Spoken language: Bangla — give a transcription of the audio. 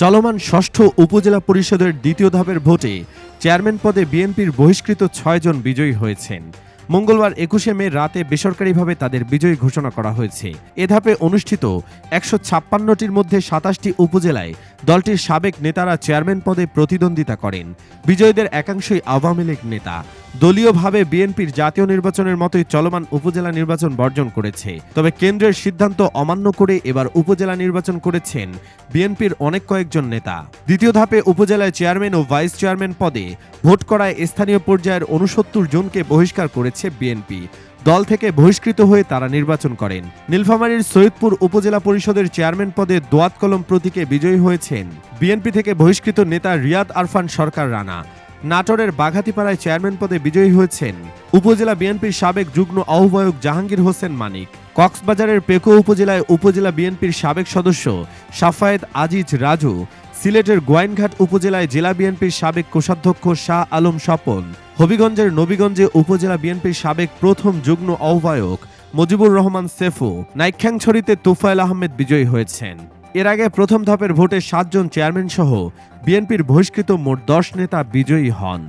চলমান ষষ্ঠ উপজেলা পরিষদের দ্বিতীয় ধাপের ভোটে চেয়ারম্যান পদে বিএনপির বহিষ্কৃত ছয়জন বিজয়ী হয়েছেন। মঙ্গলবার একুশে মে রাতে বেসরকারিভাবে তাদের বিজয়ী ঘোষণা করা হয়েছে। এ ধাপে অনুষ্ঠিত একশো ছাপ্পান্নটির মধ্যে সাতাশটি উপজেলায় দলটির সাবেক নেতারা চেয়ারম্যান পদে প্রতিদ্বন্দ্বিতা করেন। বিজয়ীদের একাংশই আওয়ামী লীগ নেতা। দলীয়ভাবে বিএনপির জাতীয় নির্বাচনের মতোই চলমান উপজেলা নির্বাচন বর্জন করেছে। তবে কেন্দ্রের সিদ্ধান্ত অমান্য করে এবার উপজেলা নির্বাচন করেছেন বিএনপির অনেক কয়েকজন নেতা। দ্বিতীয় ধাপে উপজেলায় চেয়ারম্যান ও ভাইস চেয়ারম্যান পদে ভোট করায় স্থানীয় পর্যায়ের উনসত্তর জনকে বহিষ্কার করেছে বিএনপি। দল থেকে বহিষ্কৃত হয়ে তারা নির্বাচন করেন। নীলফামারীর সৈয়দপুর উপজেলা পরিষদের চেয়ারম্যান পদে দোয়াত কলম প্রতীকে বিজয়ী হয়েছেন বিএনপি থেকে বহিষ্কৃত নেতা রিয়াদ আরফান সরকার রানা। নাটোরের বাঘাতিপাড়ায় চেয়ারম্যান পদে বিজয়ী হয়েছেন উপজেলা বিএনপির সাবেক যুগ্ম আহ্বায়ক জাহাঙ্গীর হোসেন মানিক। কক্সবাজারের পেকো উপজেলায় উপজেলা বিএনপির সাবেক সদস্য সাফায়েত আজিজ রাজু, সিলেটের গোয়াইনঘাট উপজেলায় জেলা বিএনপির সাবেক কোষাধ্যক্ষ শাহ আলম স্বপন, হবিগঞ্জের নবীগঞ্জে উপজেলা বিএনপির সাবেক প্রথম যুগ্ম আহ্বায়ক মুজিবুর রহমান সেফু নাইখ্যাংছড়িতে তুফাইল আহমেদ বিজয়ী হয়েছেন। এর আগে প্রথম ধাপের ভোটে সাতজন চেয়ারম্যান সহ বিএনপির বহিষ্কৃত মোট দশ নেতা বিজয়ী হন।